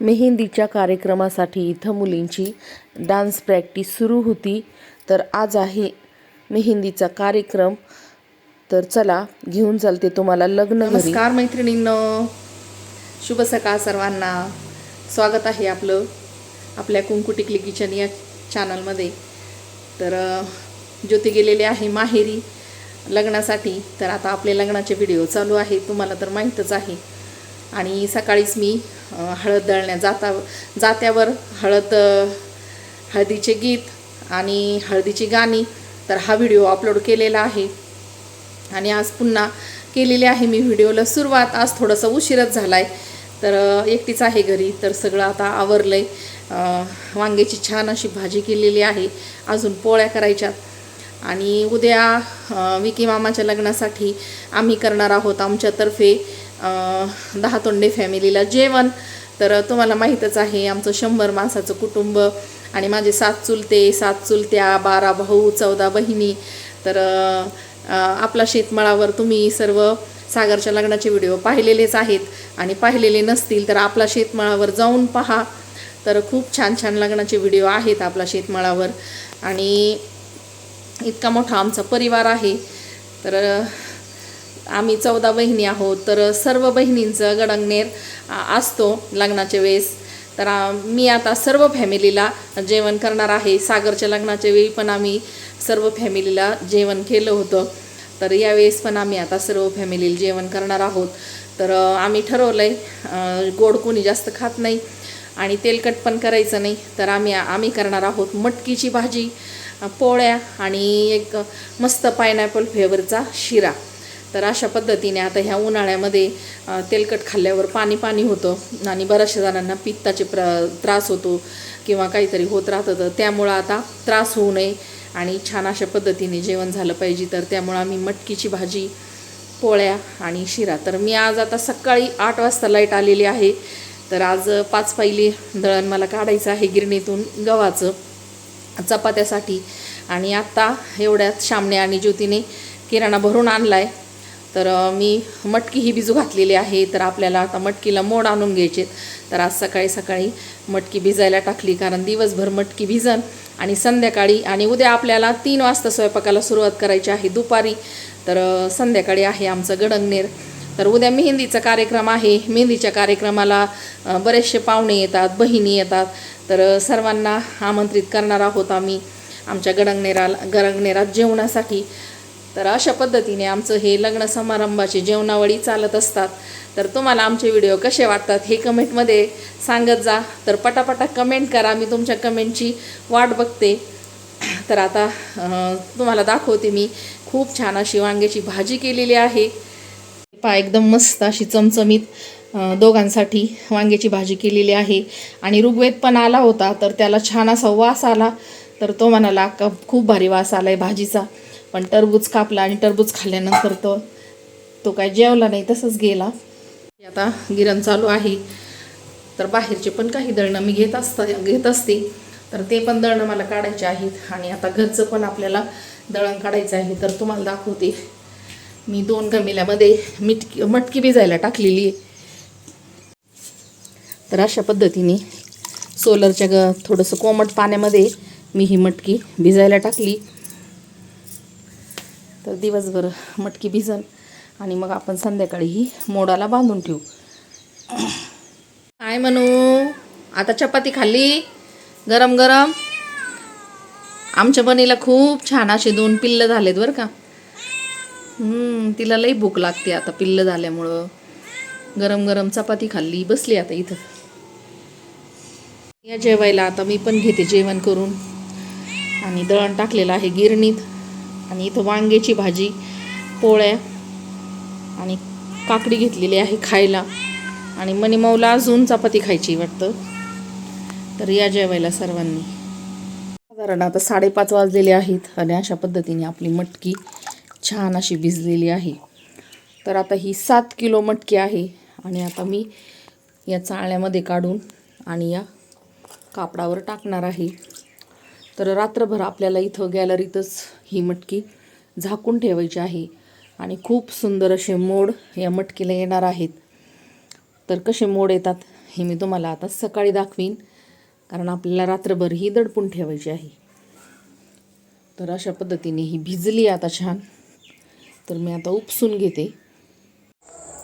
मेहंदीच्या कार्यक्रमासाठी इथं मुलींची डान्स प्रॅक्टिस सुरू होती. तर आज आहे मेहंदीचा कार्यक्रम. तर चला घेऊन चालते तुम्हाला लग्न नमस्कार मैत्रिणींनो. शुभ सकाळ सर्वांना. स्वागत आहे आपलं आपल्या कुंकुटिकली किचन या चॅनलमध्ये तर ज्योती गेलेली आहे माहेरी लग्नासाठी. तर आता आपले लग्नाचे व्हिडिओ चालू आहे तुम्हाला तर माहीतच आहे. आणि सकाळीच मी हळद दळण्या जाता जात्यावर हळद हळदीचे गीत आणि हळदीची गाणी तर हा व्हिडिओ अपलोड केलेला आहे. आणि आज पुन्हा केलेली आहे मी व्हिडिओला सुरुवात. आज थोडंसं उशीरच झाला आहे तर एकटीच आहे घरी तर सगळं आता आवरलं आहे वांग्याची छान अशी भाजी केलेली आहे अजून पोळ्या करायच्यात. आणि उद्या विकी मामाच्या लग्नासाठी आम्ही करणार आहोत आमच्यातर्फे दहा तोंडे फॅमिलीला जेवण. तर तुम्हाला माहीतच आहे आमचं शंभर माणसाचं कुटुंब आणि माझे सात चुलते सात चुलत्या बारा भाऊ चौदा बहिणी. तर आपला शेतमाळावर तुम्ही सर्व सागरच्या लग्नाचे व्हिडिओ पाहिलेलेच आहेत. आणि पाहिलेले नसतील तर आपला शेतमाळावर जाऊन पहा. तर खूप छान छान लग्नाचे व्हिडिओ आहेत आपला शेतमाळावर. आणि इतका मोठा आमचा परिवार आहे. तर आम्ही चौदा बहिणी आहोत तर सर्व बहिणींचं गडंगनेर असतो लग्नाच्या वेळेस. तर मी आता सर्व फॅमिलीला जेवण करणार आहे. सागरच्या लग्नाच्या वेळी पण आम्ही सर्व फॅमिलीला जेवण केलं होतं. तर यावेळेस पण आम्ही आता सर्व फॅमिलीला जेवण करणार आहोत. तर आम्ही ठरवलं आहे गोड कोणी जास्त खात नाही आणि तेलकट पण करायचं नाही. तर आम्ही आम्ही करणार आहोत मटकीची भाजी पोळ्या आणि एक मस्त पायनॅपल फ्लेवरचा शिरा. तर अशा पद्धतीने आता ह्या उन्हाळ्यामध्ये तेलकट खाल्ल्यावर पाणी पाणी होतं आणि बऱ्याचशा जणांना पित्ताचे प्र त्रास होतो किंवा काहीतरी होत राहतं. तर त्यामुळं आता त्रास होऊ नये आणि छान अशा पद्धतीने जेवण झालं पाहिजे. तर त्यामुळं आम्ही मटकीची भाजी पोळ्या आणि शिरा. तर मी आज आता सकाळी आठ वाजता लाइट आलेली आहे. तर आज पाच पायली दळण मला काढायचं आहे गिरणीतून गव्हाचं चपात्यासाठी. आणि आत्ता एवढ्यात श्यामने आणि ज्योतीने किराणा भरून आणला आहे तर मी मटकी ही भिजू घातलेली आहे. तर आपल्याला आता मटकीला मोड आणून घ्यायचे तर आज सकाळी सकाळी मटकी भिजायला टाकली कारण दिवसभर मटकी भिजन आणि संध्याकाळी आणि उद्या आपल्याला तीन वाजता स्वयंपाकाला सुरुवात करायची आहे दुपारी. तर संध्याकाळी आहे आमचं गडंगनेर. तर उद्या मेहंदीचा कार्यक्रम आहे. मेहंदीच्या कार्यक्रमाला बरेचसे पाहुणे येतात बहिणी येतात. तर सर्वांना आमंत्रित करणार आहोत आम्ही आमच्या गडंगनेराला गडंगनेरात जेवणासाठी. तर अशा पद्धतीने आमचं हे लग्न समारंभाची जेवणावळी चालत असतात. तर तुम्हाला आमचे व्हिडिओ कसे वाटतात हे कमेंटमध्ये सांगत जा. तर पटापटा कमेंट करा मी तुमच्या कमेंटची वाट बघते. तर आता तुम्हाला दाखवते मी. खूप छान अशी वांग्याची भाजी केलेली आहे. पा एकदम मस्त अशी चमचमीत दोघांसाठी वांग्याची भाजी केलेली आहे. आणि ऋग्वेद पण आला होता तर त्याला छान असा वास आला. तर तो म्हणाला का खूप भारी वास आला आहे भाजीचा. पण टरबूज कापला आणि टरबूज खाल्ल्यानंतर तो तो काय जेवला नाही तसंच गेला. आता गिरण चालू आहे. तर बाहेरचे पण काही दळणं मी घेत असता घेत असते. तर ते पण दळणं मला काढायचे आहेत. आणि आता घरचं पण आपल्याला दळण काढायचं आहे. तर तुम्हाला दाखवते. मी दोन गमिल्यामध्ये मिटकी मटकी भिजायला टाकलेली आहे. तर अशा पद्धतीने सोलरच्या ग थोडंसं कोमट पाण्यामध्ये मी ही मटकी भिजायला टाकली. तर दिवसभर मटकी भिजन आणि मग आपण संध्याकाळी ही मोडाला बांधून ठेवू. काय म्हणू? आता चपाती खाल्ली. गरम गरम. आमच्या बनीला खूप छान असे दोन पिल्लं झालेत बरं का. हम्म, तिला लई भूक लागते आता पिल्लं झाल्यामुळं. गरम गरम चपाती खाल्ली बसली आता इथं. या जेवायला आता मी पण घेते जेवण करून. आणि दळण टाकलेलं आहे गिरणीत. आणि इथं वांग्याची भाजी पोळ्या आणि काकडी घेतलेली आहे खायला. आणि मनीमाऊला अजून चपाती खायची वाटतं. तर या जेवायला सर्वांनी. साधारण आता साडेपाच वाजलेले आहेत आणि अशा पद्धतीने आपली मटकी छान अशी भिजलेली आहे. तर आता ही सात किलो मटकी आहे आणि आता मी या चाळण्यामध्ये काढून आणि या कापडावर टाकणार आहे. तर रात्रभर आपल्याला इथं गॅलरीतच ही मटकी झाकून ठेवायची आहे. आणि खूप सुंदर असे मोड या मटकीला येणार आहेत. तर कसे मोड येतात हे मी तुम्हाला आता सकाळी दाखवीन कारण आपल्याला रात्रभर ही दडपून ठेवायची आहे. तर अशा पद्धतीने ही भिजली आता छान. तर मी आता उपसून घेते.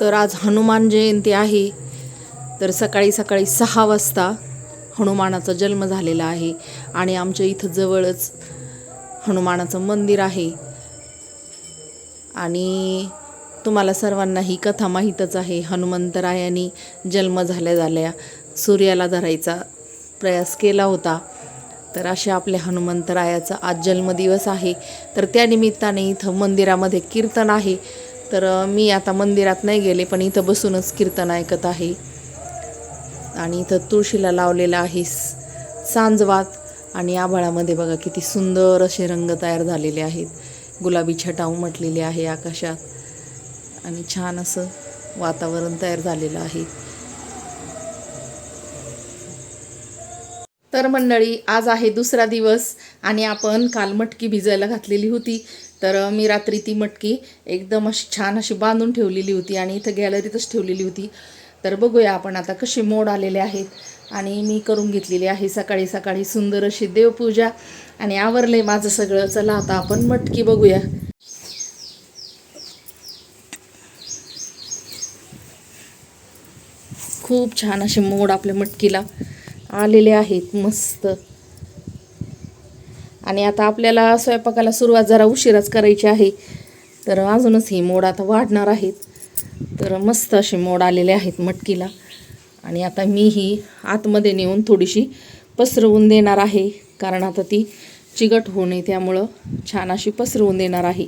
तर आज हनुमान जयंती आहे. तर सकाळी सकाळी सहा वाजता हनुमानाचा जन्म झालेला आहे आणि आमच्या इथं जवळच हनुमानाचं मंदिर आहे. आणि तुम्हाला सर्वांना ही कथा माहीतच आहे. हनुमंतरायाने जन्म झाल्या झाल्या सूर्याला धरायचा प्रयास केला होता. तर अशा आपल्या हनुमंतरायाचा आज जन्मदिवस आहे. तर त्यानिमित्ताने इथं मंदिरामध्ये कीर्तन आहे. तर मी आता मंदिरात नाही गेले पण इथं बसूनच कीर्तन ऐकत आहे. आणि इथं तुळशीला लावलेला आहे सांजवात. आणि आभाळामध्ये बघा किती सुंदर असे रंग तयार झालेले आहेत. गुलाबी छटा उमटलेली आहे आकाशात. आणि छान असं वातावरण तयार झालेलं आहे. तर मंडळी आज आहे दुसरा दिवस आणि आपण काल मटकी भिजायला घातलेली होती. तर मी रात्री ती मटकी एकदम अशी छान अशी बांधून ठेवलेली होती आणि इथं गॅलरीतच ठेवलेली होती. तर बघूया आपण आता कसे मोड आलेले आहेत. आणि मी करून घेतलेली आहे सकाळी सकाळी सुंदर अशी देवपूजा. आणि आवरले माझं सगळं. चला आता आपण मटकी बघूया. खूप छान असे मोड आपल्या मटकीला आलेले आहेत. मस्त. आणि आता आपल्याला स्वयंपाकाला सुरुवात जरा उशिराच करायची आहे. तर अजूनच ही मोड आता वाढणार आहेत. तर मस्त असे मोड आलेले आहेत मटकीला. आणि आता मी ही आतमध्ये नेऊन थोडीशी पसरवून देणार आहे कारण आता ती चिकट होऊ नये त्यामुळं छान अशी पसरवून देणार आहे.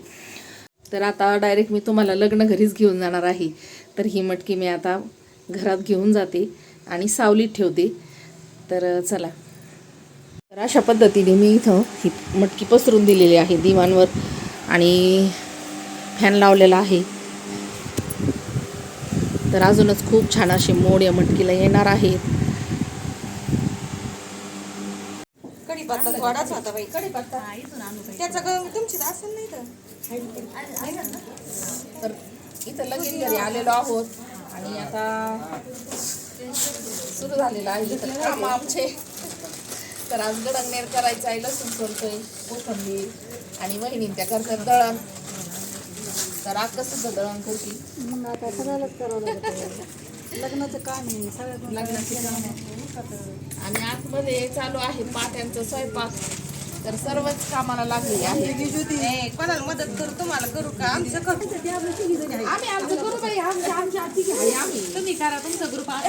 तर आता डायरेक्ट मी तुम्हाला लग्न घरीच घेऊन जाणार आहे. तर ही मटकी मी आता घरात घेऊन जाते आणि सावलीत ठेवते. तर चला. तर अशा पद्धतीने मी इथं ही मटकी पसरून दिलेली आहे दिवाणवर आणि फॅन लावलेला आहे. तर अजूनच खूप छान असे मोड या मटकीला येणार आहेत तर. इथं लगीन घरी आलेलो आहोत. आणि आता सुरू झालेलं आहे तर काम आमचे. तर आज गडंगनेर करायचं आहे लसूण सोलतोय कोथंबीर आणि वहिनी त्या करतात दळण. तर आज सुद्धा दळण करते मग आता सगळ्यालाच करावं लागतं लग्नाचं काम आहे सगळ्यात लग्नाची आणि आतमध्ये चालू आहे पाट्यांचा स्वयंपाक. तर सर्वच कामाला लागलेली आहे कोणाला मदत करू? तुम्हाला करू का? आमचं करू. आम्ही आमचं करू बाई. आमच्या आमच्या आहे आम्ही. तुम्ही करा. तुमचा ग्रुप हा.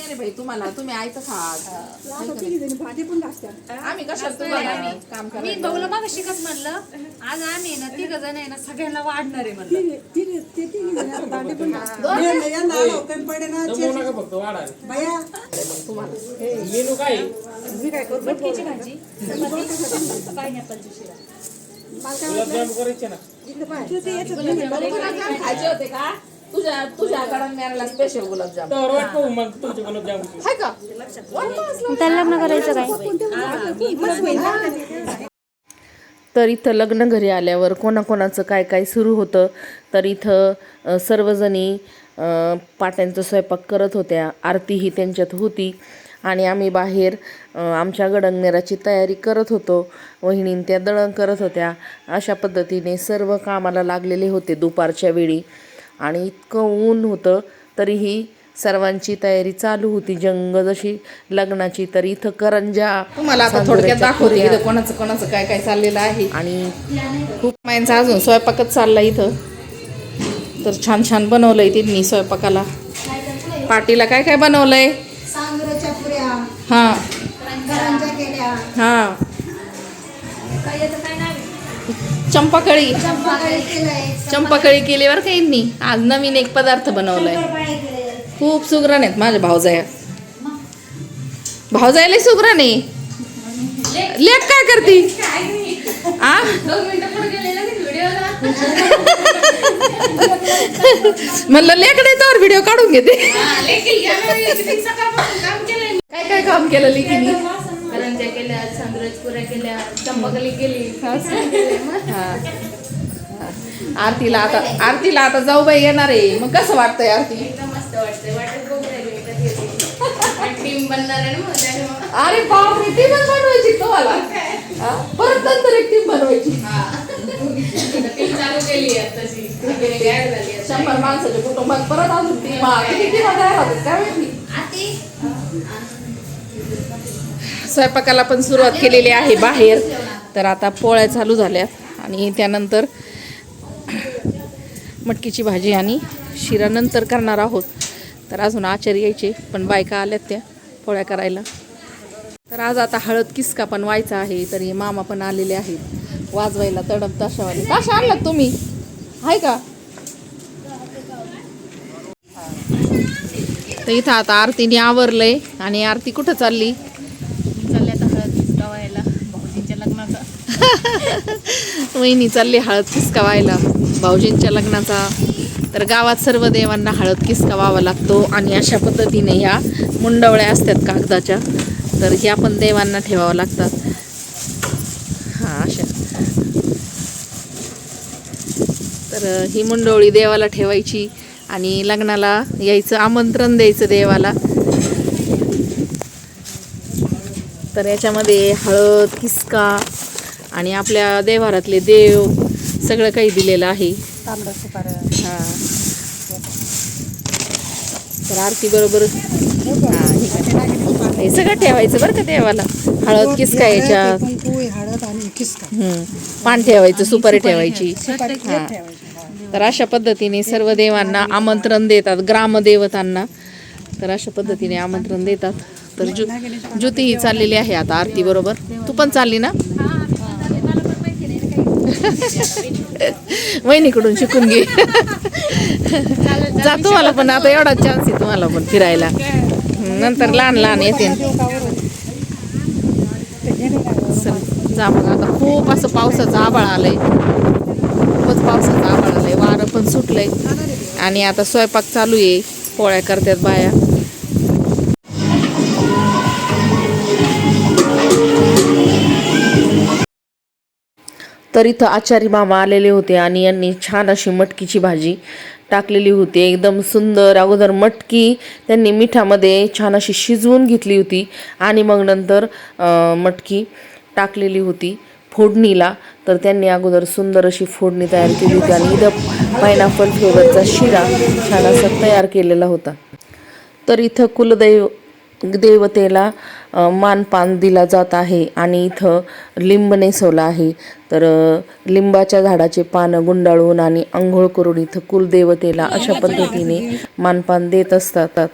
आता आमचं प- आमचं गडक नाही रे भाई तुम्हाला तुम्ही आयतं खा. भाजी पण लागतात आम्ही कशाला तुम्हाला काम मी करायला भाऊला मग शिकत म्हणलं आज आम्ही ना तिघ जण आहे ना सगळ्यांना वाढणार आहे म्हणलं. भाजी पण मटकीची भाजी चपाती पायनॅपलची शिरा. गुलाबजाम खायचे होते का? तुझ्या स्पेशल गुलाबजाम. हाय का? त्याला लग्न करायचं काय? तर इथं लग्न घरी आल्यावर कोणाकोणाचं काय काय सुरू होतं? तर इथं सर्वजणी पाट्यांचा स्वयंपाक करत होत्या. आरती ही त्यांच्यात होती. आणि आम्ही बाहेर आमच्या गडंगनेराची तयारी करत होतो. वहिनीन त्या दळण करत होत्या. अशा पद्धतीने सर्व कामाला लागलेले होते दुपारच्या वेळी. आणि इतकं ऊन होतं तरीही सर्वांची तयारी चालू होती. जंग जशी लग्नाची तर इथं करंजा तुम्हाला आता थोडक्यात दाखवते इथं कोणाचं कोणाचं काय काय चाललेलं आहे. आणि खूप मायांचा अजून स्वयंपाकच चालला इथं. तर छान छान बनवलंय त्यांनी स्वयंपाकाला. पाटीला काय काय बनवलंय? हा. करंजा केल्या. हा. चंपाकळी. चंपाकळी चंपाकळी केल्यावर काही यांनी. आज नवीन एक पदार्थ बनवलाय. खूप सुग्रण आहेत माझ्या भावजाया भावजायला सुग्रण आहे. लेख काय करती? आ? म्हणलं लेख नाही तर व्हिडिओ काढून घेते. काय काय काम केलं लेकीनी करंज्या केल्या सांगरच पुऱ्या केल्या चंपाकली केली. हा. आरतीला आता आरतीला आता जाऊ बाई येणार आहे. मग कसं वाटतंय आरती? मस्त वाटतंय. वाटत बघू राहिली मी कधी येते. टीम बनणार आहे ना. अरे बापरे टीमच बनवायची तुम्हाला? परत नंतर एक टीम बनवायची. टीम चालू केली. शंभर माणसाच्या कुटुंबात परत अजून टीम किती टीम तयार होतात काय माहिती? स्वयंपाकाला पण सुरुवात केलेली आहे बाहेर. तर आता पोळ्या चालू झाल्या आणि त्यानंतर मटकीची भाजी आणि शिरा नंतर करणार आहोत. तर अजून आचार्य यायचे पण बायका आल्यात त्या पोळ्या करायला. तर आज आता हळद किसका पण व्हायचा आहे तर हे मामा पण आलेले आहेत. वाजवायला तडप ताशावाले. ताशा आणलात तुम्ही? आहे का? तर इथं आता आरतीने आवरलंय आणि आरती कुठं चालली आता हळद किसकावायला भाऊजींच्या लग्नाचा? वहिनी चालली हळद किसका व्हायला भाऊजींच्या लग्नाचा. तर गावात सर्व देवांना हळद किसका व्हावा लागतो आणि अशा पद्धतीने ह्या मुंडवळ्या असतात कागदाच्या. तर ह्या पण देवांना ठेवावं लागतात. हां अशा. तर ही मुंडवळी देवाला ठेवायची आणि लग्नाला यायचं आमंत्रण द्यायचं देवाला. तर याच्यामध्ये हळद किसका आणि आपल्या देवारातले देव सगळं काही दिलेलं आहे. हा. तर आरती बरोबर हा, सगळं ठेवायचं बरं का देवाला. हळद किसका हम्म. पान ठेवायचं सुपारी ठेवायची. हा. ठेवायची तर अशा पद्धतीने सर्व देवांना आमंत्रण देतात ग्रामदेवतांना. तर अशा पद्धतीने आमंत्रण देतात. तर ज्यो ज्योती ही चाललेली आहे आता आरती बरोबर. तू पण चालली ना? वहिनीकडून शिकून घे. जा तुम्हाला पण आता एवढा चान्स आहे तुम्हाला पण फिरायला. नंतर लहान लहान येते. जा मग आता. खूप असं पावसाचा आभाळ आलंय. खूपच पावसाचा आभाळ आलंय. वारं पण सुटलंय. आणि आता स्वयंपाक चालू आहे. पोळ्या करतात बाया. तर इथं आचारी मामा आलेले होते आणि यांनी छान अशी मटकीची भाजी टाकलेली होती. एकदम सुंदर अगोदर मटकी त्यांनी मिठामध्ये छान अशी शिजवून घेतली होती आणि मग नंतर मटकी टाकलेली होती फोडणीला. तर त्यांनी अगोदर सुंदर अशी फोडणी तयार केली होती आणि इथं पायनॅपल फ्लेवरचा शिरा छान असा तयार केलेला होता. तर इथं कुलदैव देवतेला मानपान दिला जात आहे आणि इथं लिंब नेसवलं आहे. तर लिंबाच्या झाडाचे पानं गुंडाळून आणि आंघोळ करून इथं कुलदेवतेला अशा पद्धतीने मानपान देत असतात.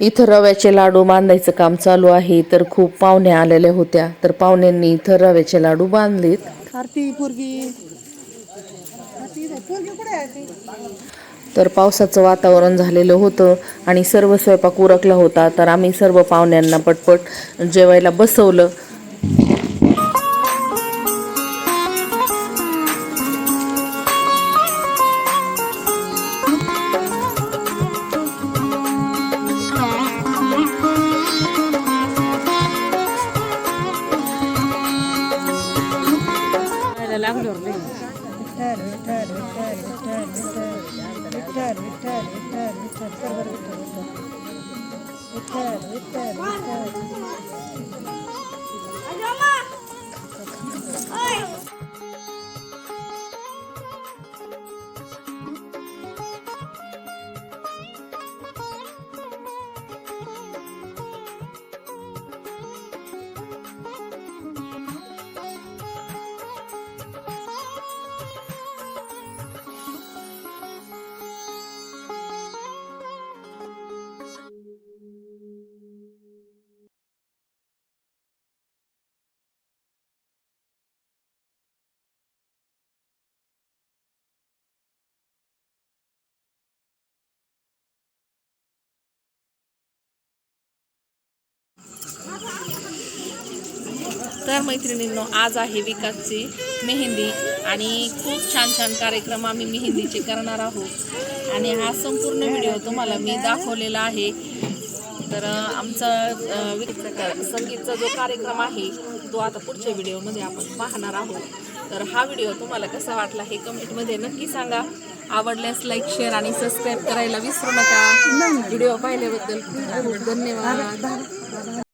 इथं रव्याचे लाडू बांधायचं काम चालू आहे. तर खूप पाहुण्या आलेल्या होत्या. तर पाहुण्यांनी इथं रव्याचे लाडू बांधलेत. तर पावसाचं वातावरण झालेलं होतं आणि सर्व स्वयंपाक उरकला होता. तर आम्ही सर्व पाहुण्यांना पटपट जेवायला बसवलं. विठ्ठल विठ्ठल विठ्ठल विठ्ठल विठ्ठल. विठ्ठल विठ्ठल. विठ्ठल कर बरं विठ्ठल. विठ्ठल विठ्ठल तर मैत्रिणींनो आज आहे विकासची मेहंदी आणि खूप छान छान कार्यक्रम आम्ही मेहंदीचे करणार आहोत. आणि हा संपूर्ण व्हिडिओ तुम्हाला मी दाखवलेला आहे. तर आमचा संगीतचा जो कार्यक्रम आहे तो आता पुढच्या व्हिडिओमध्ये आपण पाहणार आहोत. तर हा व्हिडिओ तुम्हाला कसा वाटला हे कमेंटमध्ये नक्की सांगा. आवडल्यास लाईक शेअर आणि सबस्क्राईब करायला विसरू नका. व्हिडिओ पाहिल्याबद्दल खूप खूप धन्यवाद.